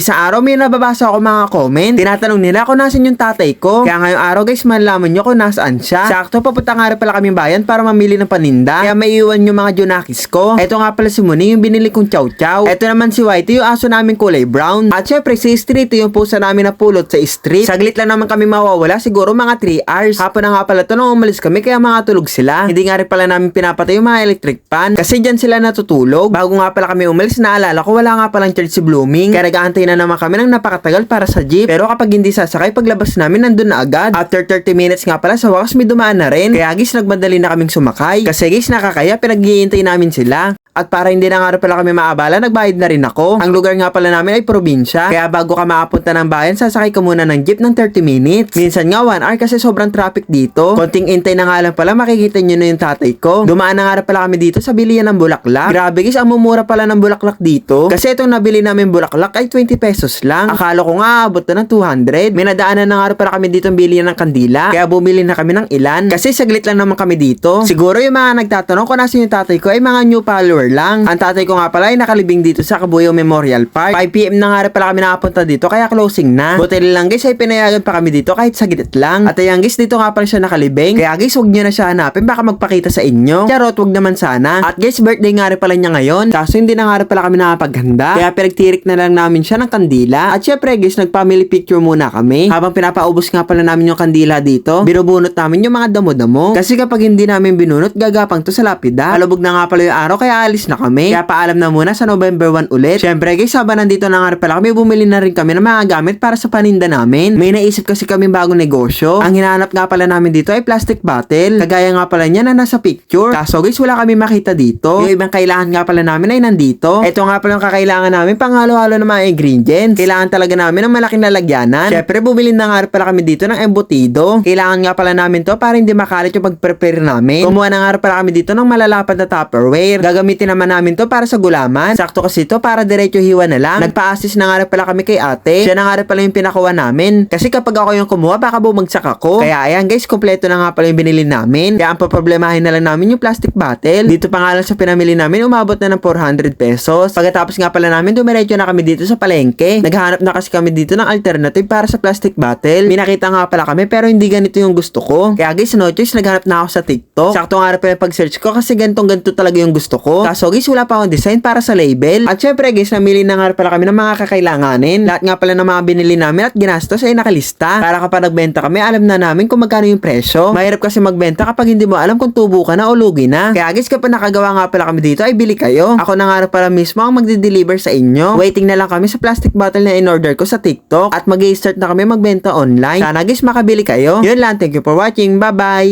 Isang araw may nababasa ako mga comment. Tinatanong nila kung nasan yung tatay ko. Kaya ngayong araw guys, malalaman nyo kung nasaan siya. Sakto papunta nga rin pala kaming bayan para mamili ng paninda. Kaya may iwan yung mga junakis ko. Ito nga pala si Muni, yung binili kong chow chow. Ito naman si Whitey, yung aso namin kulay brown. At syempre si Street, yung pusa namin na pulot sa street. Saglit lang naman kami mawawala, siguro mga 3 hours. Hapon na nga pala to nung umalis kami, kaya mga tulog sila. Hindi nga rin pala namin pinapatay yung mga electric pan. Kasi dyan sila natutulog. Bago nga pala kami umalis, naalala ko wala nga palang church si Blooming. Kaya nag-aantay na naman kami ng napakatagal para sa jeep. Pero kapag hindi sasakay, paglabas namin nandun na agad. After 30 minutes nga pala, sa wakas may dumaan na rin. Kaya guys, nagmadali na kaming sumakay. Kasi guys, nakakaya, pinaghihintay namin sila. At para hindi na nga pala kami maabala, nagbayad na rin ako. Ang lugar nga pala namin ay probinsya. Kaya bago ka makapunta ng bayan, sasakay ka muna ng jeep ng 30 minutes. Minsan nga 1 hour kasi sobrang traffic dito. Konting intay na nga lang pala, makikita nyo na yung tatay ko. Dumaan na nga pala kami dito sa bilihan ng bulaklak. Grabe guys, ang mumura pala ng bulaklak dito. Kasi itong nabili namin bulaklak ay 20 pesos lang. Akala ko nga abot na ng 200. May nadaanan na nga pala kami dito ng bilihan ng kandila. Kaya bumili na kami ng ilan. Kasi saglit lang naman kami dito. Siguro yung mga nagtatanong kung nasa yung tatay ko ay mga new follower lang. Ang tatay ko nga pala ay nakalibing dito sa Kabuyaw Memorial Park. 5pm na nga rin pala kami nakapunta dito kaya closing na. Buti lang guys ay pinayagan pa kami dito kahit saglit lang. At ayan guys dito nga pala siya nakalibing. Kaya guys huwag nyo na siya hanapin baka magpakita sa inyo. Charot wag naman sana. At guys birthday nga rin pala niya ngayon. Kaso hindi na nga rin pala kami nakapaghanda. Kaya pinagtirik na lang namin siya ng kandila. At syempre guys nag-family picture muna kami. Habang pinapaubos nga pala namin yung kandila dito, binubunot namin yung mga damo-damo. Kasi kapag hindi namin binunot, gagapang to sa lapida. Alubog na nga pala yung araw kaya alis na kami. Kaya paalam na muna sa November 1 ulit. Syempre guys, habang nandito na nga pala kami, bumili na rin kami ng mga gamit para sa paninda namin. May naisip kasi kami bagong negosyo. Ang hinahanap nga pala namin dito ay plastic bottle. Kagaya nga pala niya na nasa picture. Kaso guys, wala kami makita dito. Yung ibang kailangan nga pala namin ay nandito. Ito nga pala ang kakailangan namin pang halo-halo ng mga ingredients. Kailangan talaga namin ng malaking lalagyanan. Syempre, bumili na nga pala kami dito ng embutido. Kailangan nga pala namin to para hindi makalit yung pag-prepare namin. Kumuha na nga pala kami dito ng malalapad na Tupperware. Gagamitin naman namin to para sa gulaman. Sakto kasi to para diretso hiwa na lang. Nagpa-assist na nga rin pala kami kay ate. Siya na nga rin pala yung pinakuha namin. Kasi kapag ako yung kumuha, baka bumagsak ako. Kaya ayan guys, kompleto na nga pala yung binili namin. Kaya ang paproblemahin na lang namin yung plastic bottle. Dito pa nga lang sa pinamili namin, umabot na ng 400 pesos. Pagkatapos nga pala namin, dumiretso na kami dito sa palengke. Naghahanap na kasi kami dito ng alternative para sa plastic bottle. May nakita nga pala kami pero hindi ganito yung gusto ko. Kaya guys, no choice, naghanap na ako sa TikTok. Sakto nga rin pala pag-search ko kasi gantong ganito talaga yung gusto ko. Kaso guys, wala pa akong design para sa label. At syempre guys, namili na nga pala kami ng mga kakailanganin. Lahat nga pala ng mga binili namin at ginastos ay nakalista. Para kapag nagbenta kami, alam na namin kung magkano yung presyo. Mahirap kasi magbenta kapag hindi mo alam kung tubo ka na o lugi na. Kaya guys, kapag nakagawa nga pala kami dito, ay bili kayo. Ako na nga pala mismo ang magde-deliver sa inyo. Waiting na lang kami sa plastic bottle na in-order ko sa TikTok at mag start na kami magbenta online. Sana guys, makabili kayo. Yun lang, thank you for watching. Bye-bye!